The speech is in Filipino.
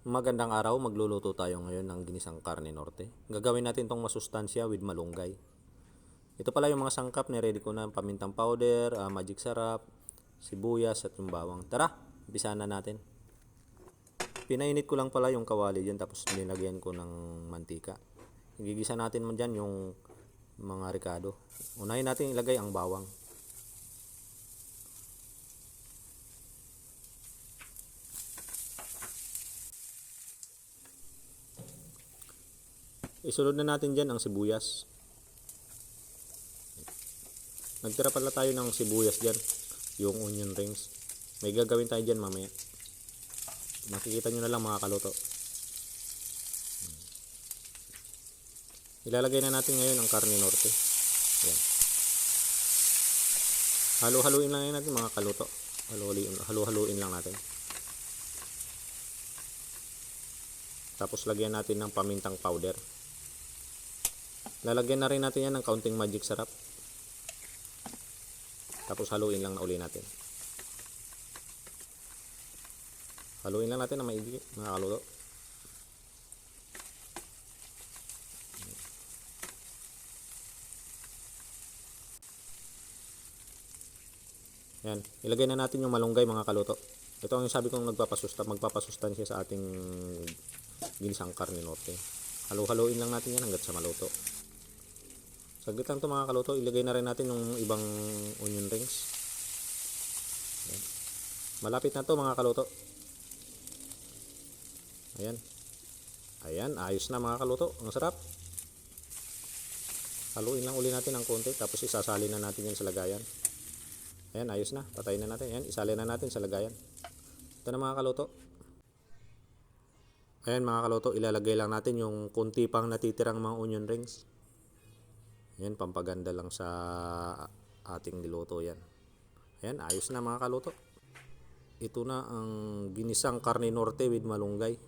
Magandang araw, magluluto tayo ngayon ng ginisang karne norte. Gagawin natin tong masustansya with malunggay. Ito pala yung mga sangkap, ni-ready ko na pamintang powder, ah, magic sarap, sibuyas at yung bawang. Tara, umpisa na natin. Pinainit ko lang pala yung kawali dyan tapos nilagyan ko ng mantika. Igigisa natin man dyan yung mga ricado. Unahin natin ilagay ang bawang. Isunod na natin dyan ang sibuyas. Nagtira pala tayo ng sibuyas dyan. Yung onion rings. May gagawin tayo dyan mamaya. Makikita nyo na lang mga kaluto. Ilalagay na natin ngayon ang karne norte. Yan. Halo-haluin lang natin mga kaluto. Halo-haluin lang natin. Tapos lagyan natin ng pamintang powder. Lalagyan na rin natin yan ng kaunting magic sarap. Tapos haluin lang na uli natin. Haluin lang natin na maigi, mga. Yan, ilagay na natin yung malunggay mga kaluto. Ito ang sabi kong nagpapasusta, magpapasustansya sa ating ginisang karne norte. Halo-haloin lang natin yan hanggat sa maluto. Saglit lang ito mga kaluto, ilagay na rin natin yung ibang onion rings. Yan. Malapit na to mga kaluto. Ayan. Ayan, ayos na mga kaluto. Ang sarap. Haluin lang uli natin ng konti tapos isasalin na natin yan sa lagayan. Ayan, ayos na. Patayin na natin. Ayan, isalin na natin sa lagayan. Ito na mga kaluto. Ayan mga kaluto, ilalagay lang natin yung kunti pang natitirang mga onion rings. Ayan, pampaganda lang sa ating niluto yan. Ayan, ayos na mga kaluto. Ito na ang ginisang karne norte with malunggay.